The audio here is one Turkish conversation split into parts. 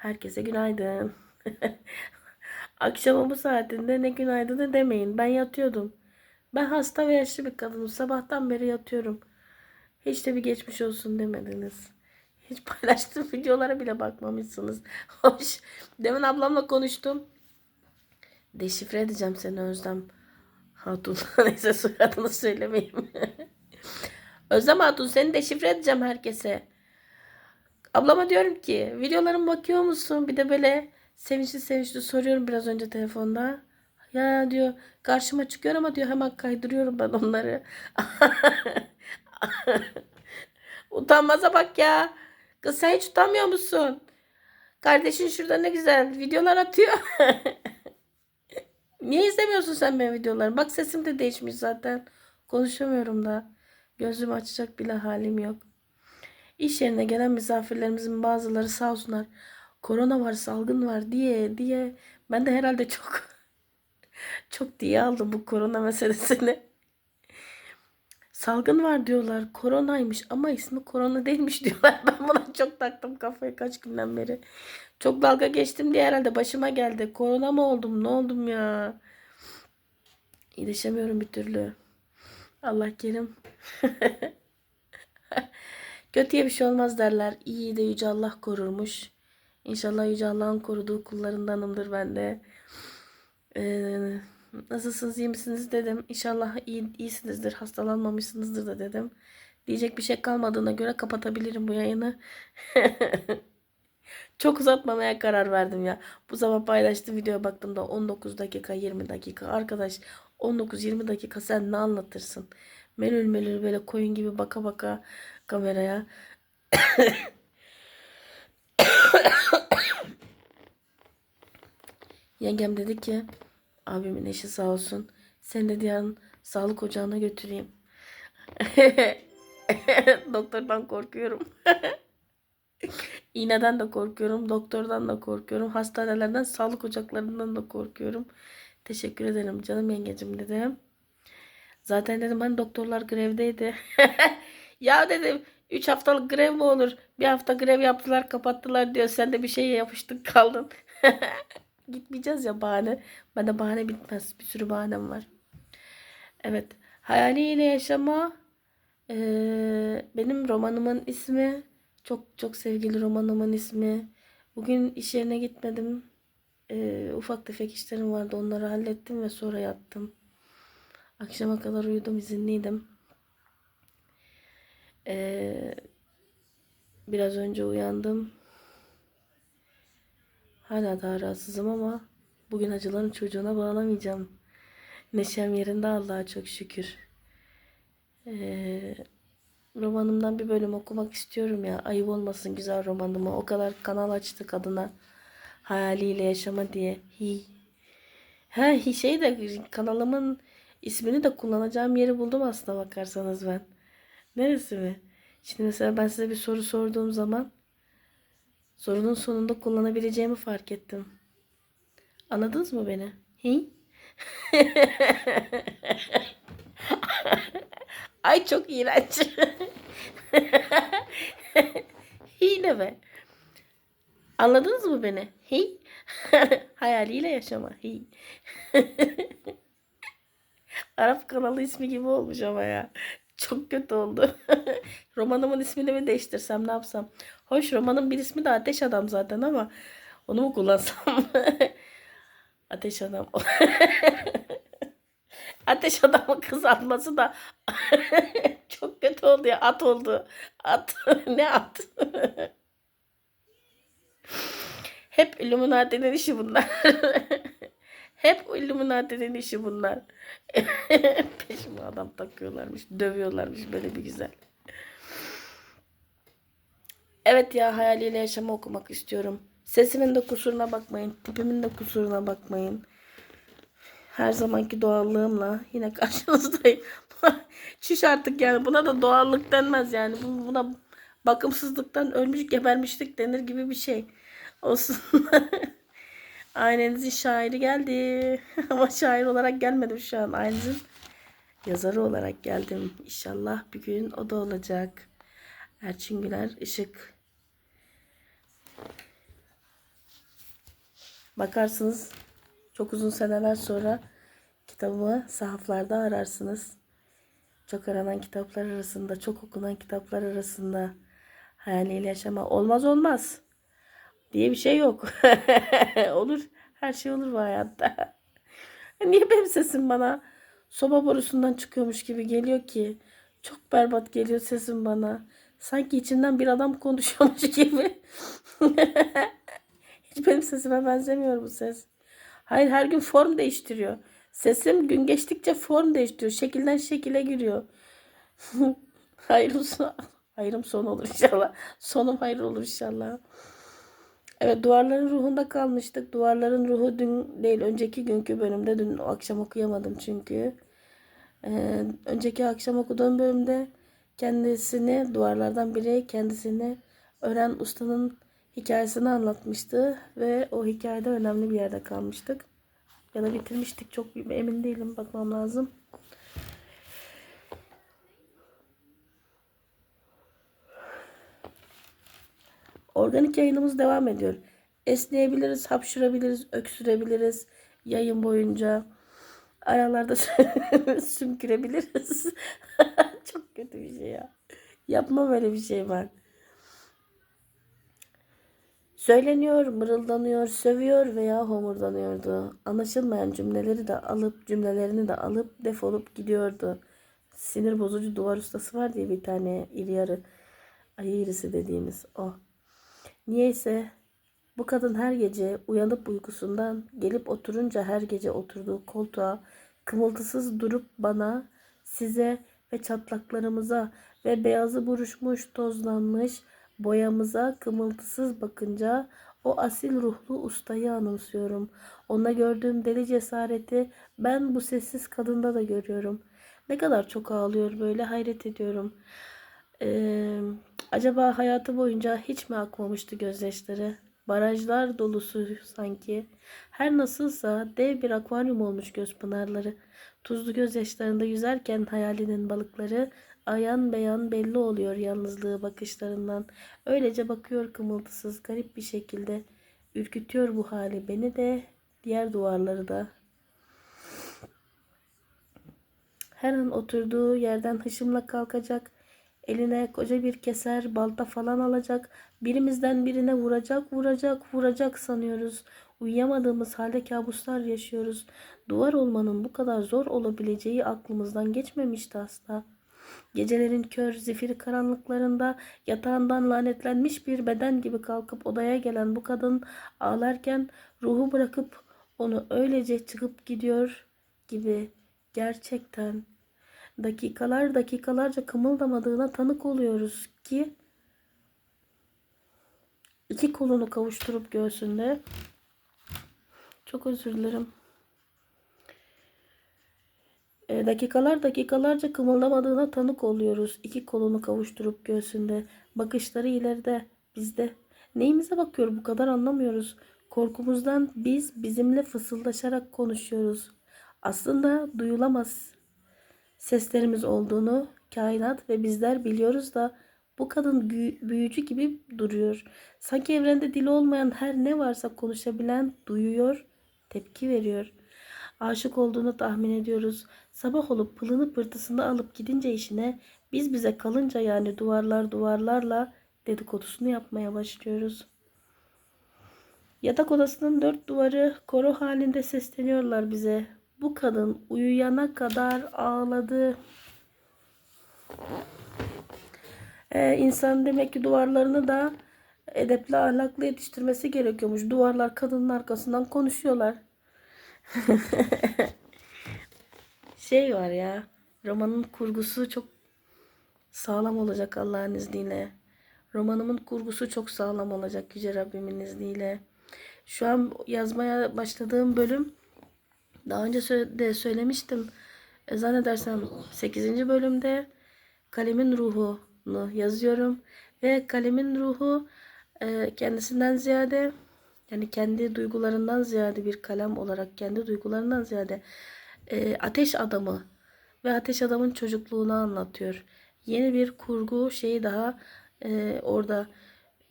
Herkese günaydın. Akşamın bu saatinde ne günaydın demeyin. Ben yatıyordum. Ben hasta ve yaşlı bir kadınım. Sabahtan beri yatıyorum. Hiç de bir geçmiş olsun demediniz. Hiç paylaştığım videolara bile bakmamışsınız. Hoş. Demin ablamla konuştum. Deşifre edeceğim seni Özlem Hatun. Neyse soyadını söylemeyeyim. Özlem Hatun seni deşifre edeceğim herkese. Ablama diyorum ki videolarıma bakıyor musun? Bir de böyle sevinçli sevinçli soruyorum biraz önce telefonda. Ya diyor karşıma çıkıyor ama diyor hemen kaydırıyorum ben onları. Utanmaza bak ya. Kız sen hiç utanmıyor musun? Kardeşin şurada ne güzel videolar atıyor. Niye izlemiyorsun sen benim videolarımı? Bak sesim de değişmiş zaten. Konuşamıyorum da. Gözümü açacak bile halim yok. İş yerine gelen misafirlerimizin bazıları sağ olsunlar. Korona var, salgın var diye diye. Ben de herhalde çok çok diye aldım bu korona meselesini. Salgın var diyorlar. Koronaymış ama ismi korona değilmiş diyorlar. Ben buna çok taktım kafayı kaç günden beri. Çok dalga geçtim diye herhalde başıma geldi. Korona mı oldum? Ne oldum ya? İyileşemiyorum bir türlü. Allah kerim. Kötüye bir şey olmaz derler. İyi de Yüce Allah korurmuş. İnşallah Yüce Allah'ın koruduğu kullarındanımdır ben de. Ee, nasılsınız iyi misiniz dedim. İnşallah iyi, iyisinizdir hastalanmamışsınızdır da dedim. Diyecek bir şey kalmadığına göre kapatabilirim bu yayını. Çok uzatmamaya karar verdim ya. Bu sabah paylaştığım videoya baktığımda 19 dakika 20 dakika. Arkadaş 19-20 dakika sen ne anlatırsın? Melül melül böyle koyun gibi baka baka kameraya. Yengem dedi ki abimin eşi sağ olsun. Sen de yarın sağlık ocağına götüreyim. Doktordan korkuyorum. İğneden de korkuyorum. Doktordan da korkuyorum. Hastanelerden, sağlık ocaklarından da korkuyorum. Teşekkür ederim canım yengecim dedim. Zaten dedim hani doktorlar grevdeydi. ya dedim 3 haftalık grev mi olur? Bir hafta grev yaptılar kapattılar diyor. Sen de bir şeye yapıştık kaldın. Gitmeyeceğiz ya bahane. Bende bahane bitmez. Bir sürü bahanem var. Evet. Hayaliyle yaşama ee, benim romanımın ismi. Çok çok sevgili romanımın ismi. Bugün iş yerine gitmedim. Ee, ufak tefek işlerim vardı. Onları hallettim ve sonra yattım. Akşama kadar uyudum, izinliydim. Ee, biraz önce uyandım. Hala daha rahatsızım ama bugün acıların çocuğuna bağlamayacağım. Neşem yerinde Allah'a çok şükür. Ee, romanımdan bir bölüm okumak istiyorum ya. Ayıp olmasın güzel romanımı. O kadar kanal açtı kadına. Hayaliyle yaşama diye. Hi. Ha hi şey de kanalımın ismini de kullanacağım yeri buldum aslında bakarsanız ben. Neresi mi? Şimdi mesela ben size bir soru sorduğum zaman sorunun sonunda kullanabileceğimi fark ettim. Anladınız mı beni? Hi? Ay çok iğrenç. Hile be. Anladınız mı beni? Hi. Hayaliyle yaşama. Hi. Arap kanalı ismi gibi olmuş ama ya. Çok kötü oldu. Romanımın ismini mi değiştirsem ne yapsam? Hoş romanın bir ismi de Ateş Adam zaten ama onu mu kullansam? Ateş Adam. Ateş Adam'ın kızartması da çok kötü oldu ya. At oldu. At. ne at? Hep Illuminati'nin işi bunlar. Hep Illuminati'nin işi bunlar. Peşime adam takıyorlarmış. Dövüyorlarmış böyle bir güzel. Evet ya hayaliyle yaşamı okumak istiyorum. Sesimin de kusuruna bakmayın. Tipimin de kusuruna bakmayın. Her zamanki doğallığımla yine karşınızdayım. Çüş artık yani. Buna da doğallık denmez yani. Bu- Buna bakımsızlıktan ölmüş gebermişlik denir gibi bir şey. Olsun. Ailenizin şairi geldi. Ama şair olarak gelmedim şu an. Ailenizin yazarı olarak geldim. İnşallah bir gün o da olacak. Erçin Güler Işık. Bakarsınız çok uzun seneler sonra kitabımı sahaflarda ararsınız. Çok aranan kitaplar arasında, çok okunan kitaplar arasında hayaliyle yaşama olmaz olmaz diye bir şey yok. olur. Her şey olur bu hayatta. Niye benim sesim bana soba borusundan çıkıyormuş gibi geliyor ki? Çok berbat geliyor sesim bana. Sanki içinden bir adam konuşuyormuş gibi. Hiç benim sesime benzemiyor bu ses. Hayır her gün form değiştiriyor. Sesim gün geçtikçe form değiştiriyor. Şekilden şekile giriyor. Hayırım son, hayırım son olur inşallah. Sonum hayır olur inşallah. Evet duvarların ruhunda kalmıştık. Duvarların ruhu dün değil önceki günkü bölümde. Dün akşam okuyamadım çünkü. Ee, önceki akşam okuduğum bölümde kendisini duvarlardan biri kendisini öğren ustanın hikayesini anlatmıştı ve o hikayede önemli bir yerde kalmıştık. Ya da bitirmiştik çok emin değilim bakmam lazım. Organik yayınımız devam ediyor. Esneyebiliriz, hapşırabiliriz, öksürebiliriz yayın boyunca. Aralarda sümkürebiliriz. Çok kötü bir şey ya. Yapma böyle bir şey ben. Söyleniyor, mırıldanıyor, sövüyor veya homurdanıyordu. Anlaşılmayan cümleleri de alıp, cümlelerini de alıp defolup gidiyordu. Sinir bozucu duvar ustası var diye bir tane iri yarı ayı irisi dediğimiz o. Niyeyse bu kadın her gece uyanıp uykusundan gelip oturunca her gece oturduğu koltuğa kımıltısız durup bana, size ve çatlaklarımıza ve beyazı buruşmuş, tozlanmış boyamıza kımıltısız bakınca o asil ruhlu ustayı anımsıyorum. Onda gördüğüm deli cesareti ben bu sessiz kadında da görüyorum. Ne kadar çok ağlıyor böyle hayret ediyorum. Ee, acaba hayatı boyunca hiç mi akmamıştı gözyaşları? Barajlar dolusu sanki. Her nasılsa dev bir akvaryum olmuş göz pınarları. Tuzlu gözyaşlarında yüzerken hayalinin balıkları ayan beyan belli oluyor yalnızlığı bakışlarından. Öylece bakıyor kımıltısız garip bir şekilde. Ürkütüyor bu hali beni de diğer duvarları da. Her an oturduğu yerden hışımla kalkacak. Eline koca bir keser, balta falan alacak. Birimizden birine vuracak, vuracak, vuracak sanıyoruz. Uyuyamadığımız halde kabuslar yaşıyoruz. Duvar olmanın bu kadar zor olabileceği aklımızdan geçmemişti asla. Gecelerin kör, zifiri karanlıklarında yatağından lanetlenmiş bir beden gibi kalkıp odaya gelen bu kadın ağlarken ruhu bırakıp onu öylece çıkıp gidiyor gibi gerçekten dakikalar dakikalarca kımıldamadığına tanık oluyoruz ki iki kolunu kavuşturup göğsünde çok özür dilerim. E, dakikalar dakikalarca kımıldamadığına tanık oluyoruz. İki kolunu kavuşturup göğsünde. Bakışları ileride, bizde. Neyimize bakıyor bu kadar anlamıyoruz. Korkumuzdan biz bizimle fısıldaşarak konuşuyoruz. Aslında duyulamaz seslerimiz olduğunu kainat ve bizler biliyoruz da bu kadın büyücü gibi duruyor. Sanki evrende dili olmayan her ne varsa konuşabilen duyuyor, tepki veriyor. Aşık olduğunu tahmin ediyoruz. Sabah olup pılını pırtısını alıp gidince işine biz bize kalınca yani duvarlar duvarlarla dedikodusunu yapmaya başlıyoruz. Yatak odasının dört duvarı koro halinde sesleniyorlar bize. Bu kadın uyuyana kadar ağladı. Ee, insan demek ki duvarlarını da edepli ahlaklı yetiştirmesi gerekiyormuş. Duvarlar kadının arkasından konuşuyorlar. şey var ya romanın kurgusu çok sağlam olacak Allah'ın izniyle. Romanımın kurgusu çok sağlam olacak Yüce Rabbimin izniyle. Şu an yazmaya başladığım bölüm daha önce de söylemiştim. E, zannedersem 8. bölümde kalemin ruhunu yazıyorum. Ve kalemin ruhu e, kendisinden ziyade yani kendi duygularından ziyade bir kalem olarak kendi duygularından ziyade e, ateş adamı ve ateş adamın çocukluğunu anlatıyor. Yeni bir kurgu şeyi daha e, orada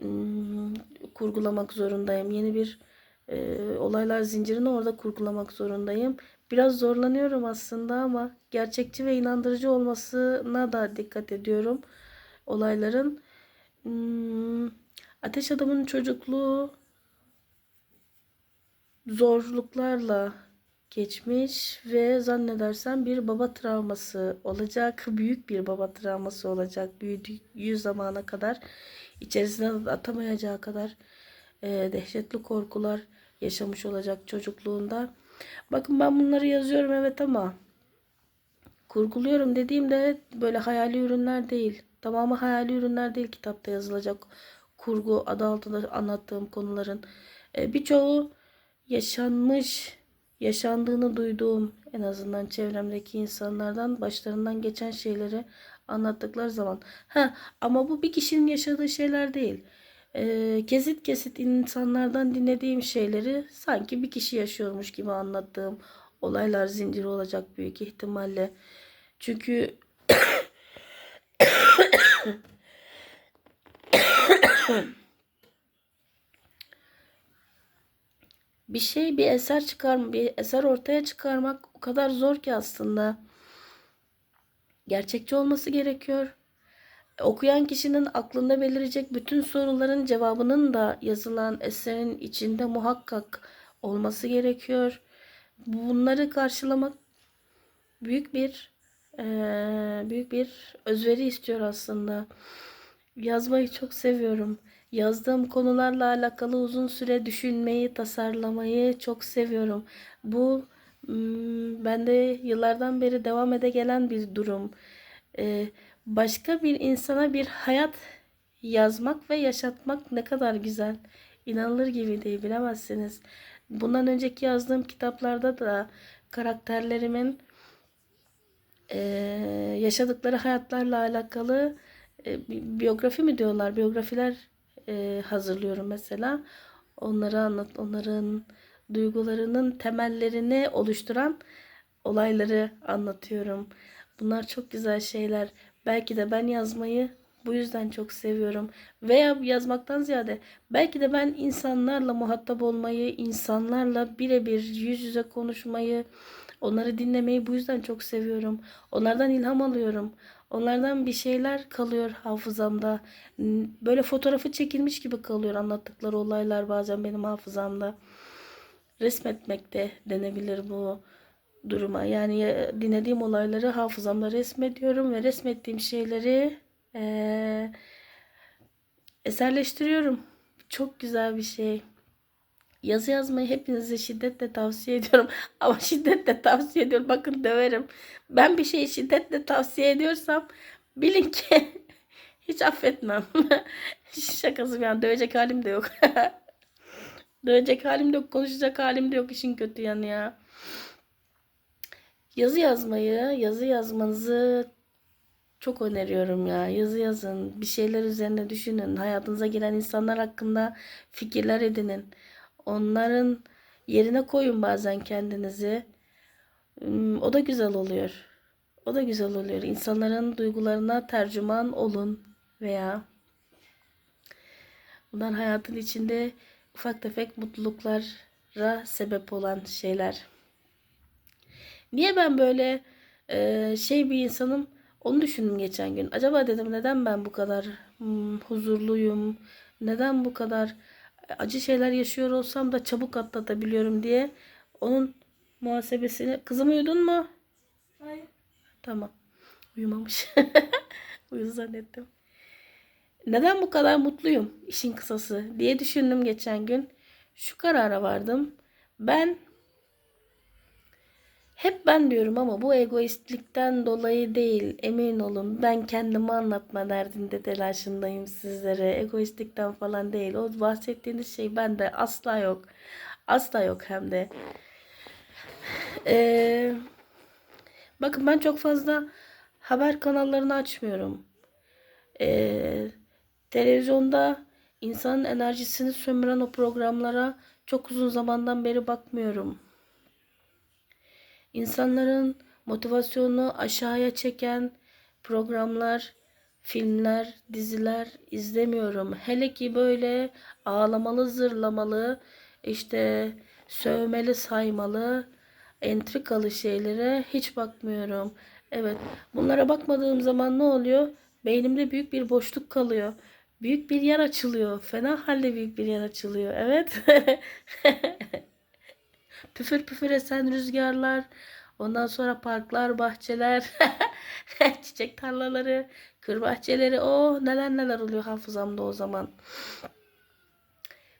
hmm, kurgulamak zorundayım. Yeni bir e, olaylar zincirini orada kurgulamak zorundayım. Biraz zorlanıyorum aslında ama gerçekçi ve inandırıcı olmasına da dikkat ediyorum olayların. Hmm, Ateş Adam'ın çocukluğu zorluklarla geçmiş ve zannedersem bir baba travması olacak. Büyük bir baba travması olacak. Büyüdüğü zamana kadar içerisine atamayacağı kadar e, dehşetli korkular yaşamış olacak çocukluğunda. Bakın ben bunları yazıyorum evet ama kurguluyorum dediğimde böyle hayali ürünler değil. Tamamı hayali ürünler değil kitapta yazılacak kurgu adı altında anlattığım konuların. E, birçoğu yaşanmış, yaşandığını duyduğum en azından çevremdeki insanlardan başlarından geçen şeyleri anlattıkları zaman. Ha ama bu bir kişinin yaşadığı şeyler değil. Ee, kesit kesit insanlardan dinlediğim şeyleri sanki bir kişi yaşıyormuş gibi anlattığım olaylar zinciri olacak büyük ihtimalle. Çünkü bir şey bir eser çıkar bir eser ortaya çıkarmak o kadar zor ki aslında. Gerçekçi olması gerekiyor. Okuyan kişinin aklında belirecek bütün soruların cevabının da yazılan eserin içinde muhakkak olması gerekiyor. Bunları karşılamak büyük bir eee, büyük bir özveri istiyor aslında. Yazmayı çok seviyorum. Yazdığım konularla alakalı uzun süre düşünmeyi, tasarlamayı çok seviyorum. Bu bende yıllardan beri devam ede gelen bir durum. Ee, başka bir insana bir hayat yazmak ve yaşatmak ne kadar güzel. İnanılır gibi değil, bilemezsiniz. Bundan önceki yazdığım kitaplarda da karakterlerimin eee, yaşadıkları hayatlarla alakalı e, bi- biyografi mi diyorlar? Biyografiler e, hazırlıyorum mesela. Onları anlat, onların duygularının temellerini oluşturan olayları anlatıyorum. Bunlar çok güzel şeyler. Belki de ben yazmayı bu yüzden çok seviyorum. Veya yazmaktan ziyade belki de ben insanlarla muhatap olmayı, insanlarla birebir yüz yüze konuşmayı, onları dinlemeyi bu yüzden çok seviyorum. Onlardan ilham alıyorum. Onlardan bir şeyler kalıyor hafızamda. Böyle fotoğrafı çekilmiş gibi kalıyor anlattıkları olaylar bazen benim hafızamda. Resmetmek de denebilir bu duruma. Yani ya- dinlediğim olayları hafızamda resmediyorum ve resmettiğim şeyleri eee, eserleştiriyorum. Çok güzel bir şey. Yazı yazmayı hepinize şiddetle tavsiye ediyorum. Ama şiddetle tavsiye ediyorum. Bakın döverim. Ben bir şeyi şiddetle tavsiye ediyorsam bilin ki hiç affetmem. Şakası bir an dövecek halim de yok. Dövecek halim de yok. Konuşacak halim de yok. işin kötü yanı ya. Yazı yazmayı, yazı yazmanızı çok öneriyorum ya. Yazı yazın. Bir şeyler üzerine düşünün. Hayatınıza giren insanlar hakkında fikirler edinin. Onların yerine koyun bazen kendinizi. Hmm, O da güzel oluyor. O da güzel oluyor. İnsanların duygularına tercüman olun veya bunlar hayatın içinde ufak tefek mutluluklara sebep olan şeyler. Niye ben böyle e, şey bir insanım? Onu düşündüm geçen gün. Acaba dedim neden ben bu kadar hmm, huzurluyum? Neden bu kadar acı şeyler yaşıyor olsam da çabuk atlatabiliyorum diye onun muhasebesini. Kızım uyudun mu? Hayır. Tamam. Uyumamış. Uyudu zannettim. Neden bu kadar mutluyum işin kısası diye düşündüm geçen gün. Şu karara vardım. Ben hep ben diyorum ama bu egoistlikten dolayı değil. Emin olun ben kendimi anlatma derdinde telaşındayım sizlere. Egoistlikten falan değil. O bahsettiğiniz şey bende asla yok. Asla yok hem de. Ee, bakın ben çok fazla haber kanallarını açmıyorum. Ee, televizyonda insanın enerjisini sömüren o programlara çok uzun zamandan beri bakmıyorum. İnsanların motivasyonunu aşağıya çeken programlar, filmler, diziler izlemiyorum. Hele ki böyle ağlamalı, zırlamalı, işte sövmeli saymalı entrikalı şeylere hiç bakmıyorum. Evet bunlara bakmadığım zaman ne oluyor? Beynimde büyük bir boşluk kalıyor. Büyük bir yer açılıyor. Fena halde büyük bir yer açılıyor. Evet. püfür püfür esen rüzgarlar. Ondan sonra parklar, bahçeler, çiçek tarlaları, kır bahçeleri. O neler neler oluyor hafızamda o zaman.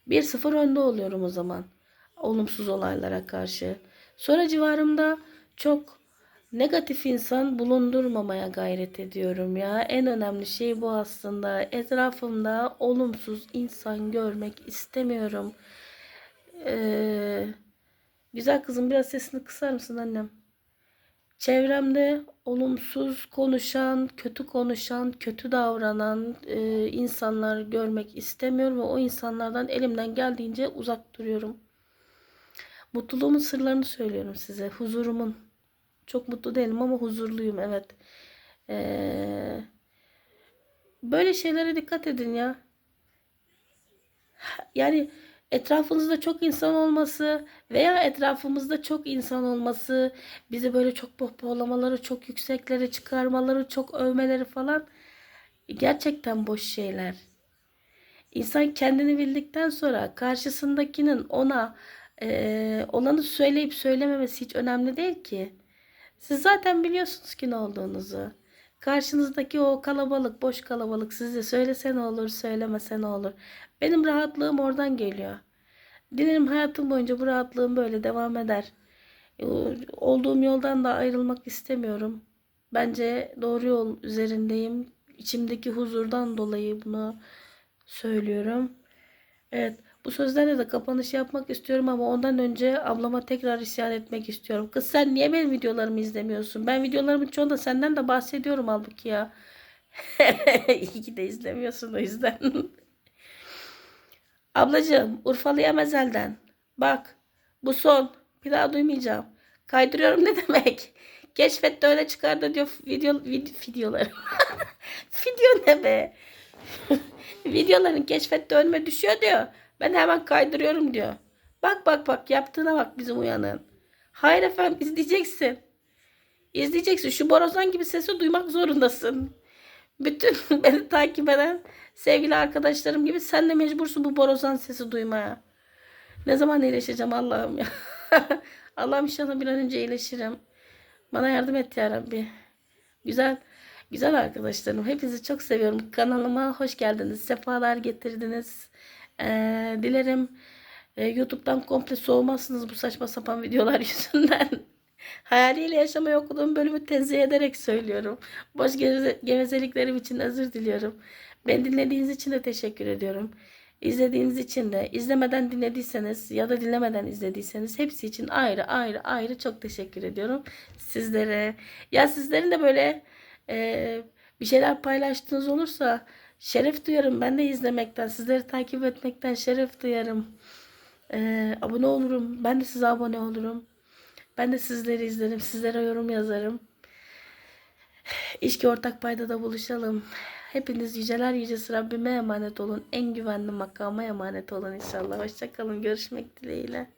1-0 önde oluyorum o zaman. Olumsuz olaylara karşı. Sonra civarımda çok negatif insan bulundurmamaya gayret ediyorum ya. En önemli şey bu aslında. Etrafımda olumsuz insan görmek istemiyorum. Ee, güzel kızım biraz sesini kısar mısın annem? Çevremde olumsuz konuşan, kötü konuşan, kötü davranan e, insanlar görmek istemiyorum ve o insanlardan elimden geldiğince uzak duruyorum. Mutluluğumun sırlarını söylüyorum size. Huzurumun. Çok mutlu değilim ama huzurluyum evet. Ee, böyle şeylere dikkat edin ya. Yani etrafınızda çok insan olması veya etrafımızda çok insan olması bizi böyle çok pohpohlamaları, çok yükseklere çıkarmaları, çok övmeleri falan gerçekten boş şeyler. İnsan kendini bildikten sonra karşısındakinin ona eee, olanı söyleyip söylememesi hiç önemli değil ki. Siz zaten biliyorsunuz ki ne olduğunuzu. Karşınızdaki o kalabalık, boş kalabalık size söylese ne olur, söylemese ne olur. Benim rahatlığım oradan geliyor. Dilerim hayatım boyunca bu rahatlığım böyle devam eder. E, Olduğum yoldan da ayrılmak istemiyorum. Bence doğru yol üzerindeyim. İçimdeki huzurdan dolayı bunu söylüyorum. Evet, bu sözlerle de kapanış yapmak istiyorum ama ondan önce ablama tekrar isyan etmek istiyorum. Kız sen niye benim videolarımı izlemiyorsun? Ben videolarımın çoğunda senden de bahsediyorum halbuki ya. İyi ki de izlemiyorsun o yüzden. Ablacığım Urfalı'ya mezelden. Bak bu son. Bir daha duymayacağım. Kaydırıyorum ne demek? Keşfette öyle çıkardı diyor video, video videoları. Video ne be? Videoların keşfette önüme düşüyor diyor. Ben hemen kaydırıyorum diyor. Bak bak bak yaptığına bak bizim uyanın. Hayır efendim izleyeceksin. İzleyeceksin. Şu borazan gibi sesi duymak zorundasın. Bütün beni takip eden sevgili arkadaşlarım gibi sen de mecbursun bu borazan sesi duymaya. Ne zaman iyileşeceğim Allah'ım ya. Allah'ım inşallah bir an önce iyileşirim. Bana yardım et ya Rabbi. Güzel güzel arkadaşlarım. Hepinizi çok seviyorum. Kanalıma hoş geldiniz. Sefalar getirdiniz. Ee, dilerim e, YouTube'dan komple soğumazsınız bu saçma sapan videolar yüzünden. Hayaliyle yaşamayı okuduğum bölümü tenzih ederek söylüyorum. Boş geveze- gevezeliklerim için özür diliyorum. Ben dinlediğiniz için de teşekkür ediyorum. İzlediğiniz için de, izlemeden dinlediyseniz ya da dinlemeden izlediyseniz hepsi için ayrı ayrı ayrı çok teşekkür ediyorum sizlere. Ya sizlerin de böyle e, bir şeyler paylaştığınız olursa şeref duyarım. Ben de izlemekten, sizleri takip etmekten şeref duyarım. E, abone olurum. Ben de size abone olurum. Ben de sizleri izlerim. Sizlere yorum yazarım. İşki ortak paydada buluşalım. Hepiniz yüceler yücesi Rabbime emanet olun. En güvenli makama emanet olun inşallah. Hoşçakalın. Görüşmek dileğiyle.